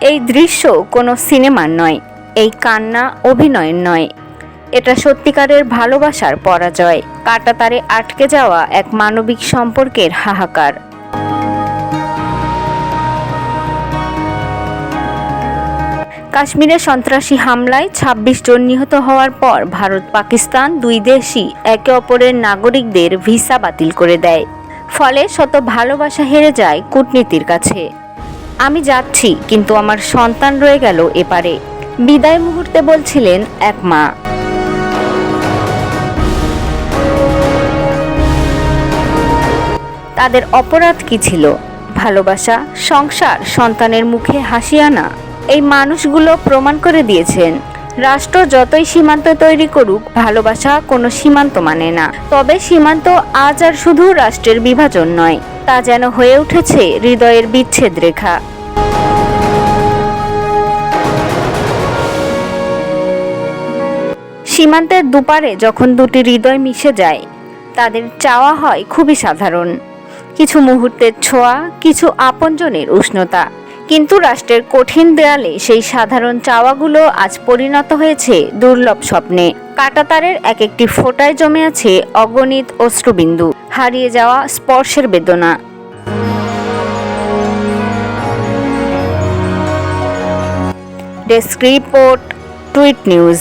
এই দৃশ্য কোনো সিনেমার নয়, এই কান্না অভিনয়ের নয়। এটা সত্যিকারের ভালোবাসার পরাজয় কাটাতারে আটকে যাওয়া এক মানবিক সম্পর্কের হাহাকার। কাশ্মীরে সন্ত্রাসী হামলায় ২৬ জন নিহত হওয়ার পর ভারত পাকিস্তান দুই দেশই একে অপরের নাগরিকদের ভিসা বাতিল করে দেয়। ফলে শত ভালোবাসা হেরে যায় কূটনীতির কাছে। আমি যাচ্ছি, কিন্তু আমার সন্তান রয়ে গেল এপারে। বিদায় মুহূর্তে বলছিলেন এক মা। তাদের অপরাধ কি ছিল? ভালোবাসা, সংসার, সন্তানের মুখে হাসি আনা। এই মানুষগুলো প্রমাণ করে দিয়েছেন, রাষ্ট্র যতই সীমান্ত তৈরি করুক, ভালোবাসা কোনো সীমান্ত মানে না। তবে সীমান্ত আজ আর শুধু রাষ্ট্রের বিভাজন নয়। তা যেন হয়ে উঠেছে হৃদয়ের বিচ্ছেদ রেখা। সীমান্তের দুপারে যখন দুটি হৃদয় মিশে যায়, তাদের চাওয়া হয় খুবই সাধারণ। কিছু মুহূর্তের ছোঁয়া, কিছু আপনজনের উষ্ণতা। কিন্তু রাষ্ট্রের কঠিন দেয়ালে সেই সাধারণ চাওয়াগুলো আজ পরিণত হয়েছে দুর্লভ স্বপ্নে। কাটাতারের এক একটি ফোটায় জমে আছে অগণিত অশ্রুবিন্দু। হারিয়ে যাওয়া স্পর্শের বেদনা। Desk report, tweet news.